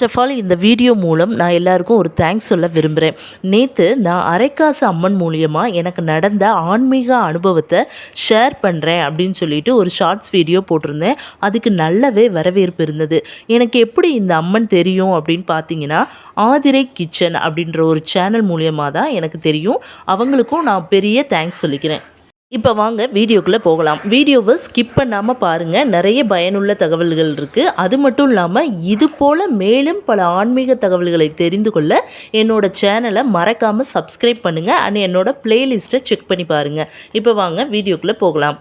First of all இந்த video மூலம் நான் எல்லாருக்கும் ஒரு தேங்க்ஸ் சொல்ல விரும்புகிறேன் நேற்று நான் அரைக்காசு அம்மன் மூலியமாக எனக்கு நடந்த ஆன்மீக அனுபவத்தை ஷேர் பண்ணுறேன் அப்படின்னு சொல்லிட்டு ஒரு ஷார்ட்ஸ் வீடியோ போட்டிருந்தேன். அதுக்கு நல்லாவே வரவேற்பு இருந்தது. எனக்கு எப்படி இந்த அம்மன் தெரியும் அப்படின்னு பார்த்தீங்கன்னா ஆதிரை கிச்சன் அப்படின்ற ஒரு சேனல் மூலியமாக தான் எனக்கு தெரியும். அவங்களுக்கும் நான் பெரிய தேங்க்ஸ் சொல்லிக்கிறேன். இப்போ வாங்க வீடியோக்குள்ளே போகலாம். வீடியோவை ஸ்கிப் பண்ணாமல் பாருங்கள் நிறைய பயனுள்ள தகவல்கள் இருக்குது அது மட்டும் இல்லாமல் இது போல் மேலும் பல ஆன்மீக தகவல்களை தெரிந்து கொள்ள என்னோடய சேனலை மறக்காமல் சப்ஸ்கிரைப் பண்ணுங்கள் அண்ட் என்னோட ப்ளேலிஸ்ட்டை செக் பண்ணி பாருங்கள் இப்போ வாங்க வீடியோக்குள்ளே போகலாம்.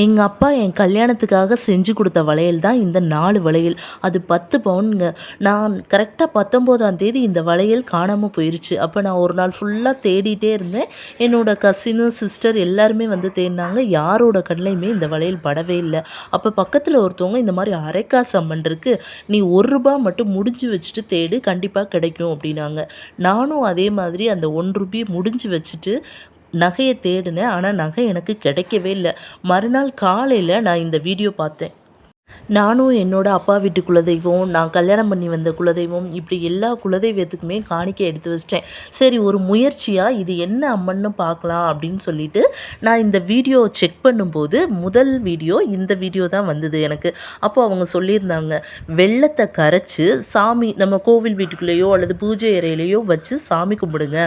எங்கள் அப்பா என் கல்யாணத்துக்காக செஞ்சு கொடுத்த வளையல் தான் இந்த நாலு வளையல். அது பத்து பவுனுங்க. நான் கரெக்டாக பத்தொம்போதாம் தேதி இந்த வளையல் காணாமல் போயிருச்சு. அப்போ நான் ஒரு நாள் ஃபுல்லாக தேடிட்டே இருந்தேன். என்னோட கசினு சிஸ்டர் எல்லாருமே வந்து தேடினாங்க. யாரோட கண்ணையுமே இந்த வளையல் படவே இல்லை. அப்போ பக்கத்தில் ஒருத்தவங்க இந்த மாதிரி அரைக்காசு அம்மன் இருக்குது நீ ஒரு ரூபா மட்டும் முடிஞ்சு வச்சுட்டு தேடு. கண்டிப்பாக கிடைக்கும் அப்படின்னாங்க. நானும் அதே மாதிரி அந்த ஒன் ருபி முடிஞ்சு வச்சுட்டு நகையை தேடினேன் ஆனால் நகை எனக்கு கிடைக்கவே இல்லை. மறுநாள் காலையில் நான் இந்த வீடியோ பார்த்தேன். நானும் என்னோட அப்பா வீட்டு குலதெய்வம் நான் கல்யாணம் பண்ணி வந்த குலதெய்வம் இப்படி எல்லா குலதெய்வத்துக்குமே காணிக்க எடுத்து வச்சிட்டேன். சரி ஒரு முயற்சியாக இது என்ன அம்மன்னு பார்க்கலாம் அப்படின்னு சொல்லிட்டு நான் இந்த வீடியோ செக் பண்ணும்போது முதல் வீடியோ இந்த வீடியோ தான் வந்தது எனக்கு. அப்போ அவங்க சொல்லியிருந்தாங்க வெள்ளத்தை கரைச்சி சாமி நம்ம கோவில் வீட்டுக்குள்ளேயோ அல்லது பூஜை அறையிலையோ வச்சு சாமி கும்பிடுங்க.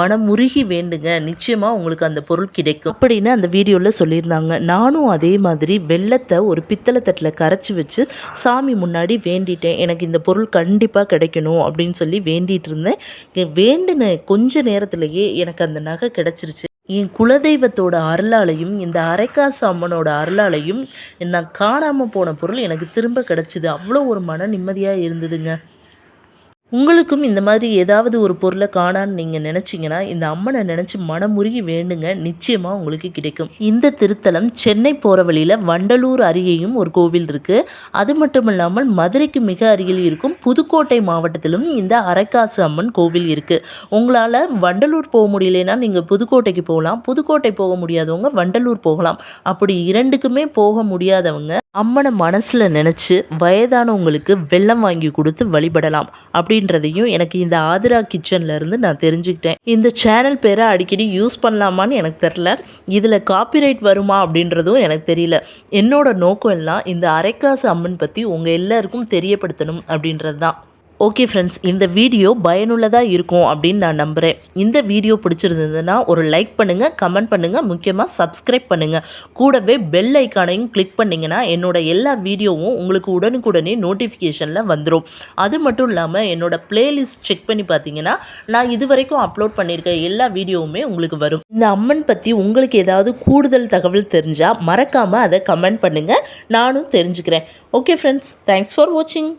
மனம் முருகி வேண்டுங்க. நிச்சயமாக உங்களுக்கு அந்த பொருள் கிடைக்கும். அப்படின்னு அந்த வீடியோவில் சொல்லியிருந்தாங்க. நானும் அதே மாதிரி வெள்ளத்தை ஒரு பித்தளை தட்டில் கரை கரைச்சி வச்சு சாமி முன்னாடி வேண்டிட்டேன். எனக்கு இந்த பொருள் கண்டிப்பாக கிடைக்கணும் அப்படின்னு சொல்லி வேண்டிகிட்டு இருந்தேன். வேண்டின கொஞ்ச நேரத்திலேயே எனக்கு அந்த நகை கிடச்சிருச்சு. என் குலதெய்வத்தோட அருளாலையும் இந்த அரைக்காசு அம்மனோட அருளாலையும் நான் காணாமல் போன பொருள் எனக்கு திரும்ப கிடச்சிது. அவ்வளோ ஒரு மன நிம்மதியாக இருந்ததுங்க. உங்களுக்கும் இந்த மாதிரி ஏதாவது ஒரு பொருளை காணான்னு நீங்கள் நினச்சிங்கன்னா இந்த அம்மனை நினச்சி மனமுருகி வேண்டுங்க. நிச்சயமாக உங்களுக்கு கிடைக்கும். இந்த திருத்தலம் சென்னை போகிற வழியில் வண்டலூர் அருகேயும் ஒரு கோவில் இருக்குது அது மட்டும் இல்லாமல் மதுரைக்கு மிக அருகில் இருக்கும் புதுக்கோட்டை மாவட்டத்திலும் இந்த அரைக்காசு அம்மன் கோவில் இருக்குது உங்களால் வண்டலூர் போக முடியலன்னா நீங்கள் புதுக்கோட்டைக்கு போகலாம். புதுக்கோட்டை போக முடியாதவங்க வண்டலூர் போகலாம். அப்படி இரண்டுக்குமே போக முடியாதவங்க அம்மனை மனசில் நினச்சி வயதானவங்களுக்கு வெள்ளம் வாங்கி கொடுத்து வழிபடலாம் அப்படின்றதையும் எனக்கு இந்த ஆதிரா கிச்சன்லேருந்து நான் தெரிஞ்சுக்கிட்டேன். இந்த சேனல் பேரை அடிக்கடி யூஸ் பண்ணலாமான்னு எனக்கு தெரில இதில் காப்பிரைட் வருமா அப்படின்றதும் எனக்கு தெரியல. என்னோட நோக்கம் எல்லாம் இந்த அரைக்காசு அம்மன் பற்றி உங்கள் எல்லாருக்கும் தெரியப்படுத்தணும் அப்படின்றது தான் ஓகே ஃப்ரெண்ட்ஸ் இந்த வீடியோ பயனுள்ளதாக இருக்கும் அப்படின்னு நான் நம்புகிறேன் இந்த வீடியோ பிடிச்சிருந்ததுன்னா ஒரு லைக் பண்ணுங்கள் கமெண்ட் பண்ணுங்கள் முக்கியமாக சப்ஸ்கிரைப் பண்ணுங்கள் கூடவே பெல் ஐக்கானையும் கிளிக் பண்ணிங்கன்னா என்னோட எல்லா வீடியோவும் உங்களுக்கு உடனுக்குடனே நோட்டிஃபிகேஷனில் வந்துடும் அது மட்டும் இல்லாமல் என்னோடய பிளேலிஸ்ட் செக் பண்ணி பார்த்தீங்கன்னா நான் இது வரைக்கும் அப்லோட் பண்ணியிருக்க எல்லா வீடியோவுமே உங்களுக்கு வரும். இந்த அம்மன் பற்றி உங்களுக்கு ஏதாவது கூடுதல் தகவல் தெரிஞ்சால் மறக்காமல் அதை கமெண்ட் பண்ணுங்கள் நானும் தெரிஞ்சுக்கிறேன். ஓகே ஃப்ரெண்ட்ஸ் தேங்க்ஸ் ஃபார் வாட்சிங்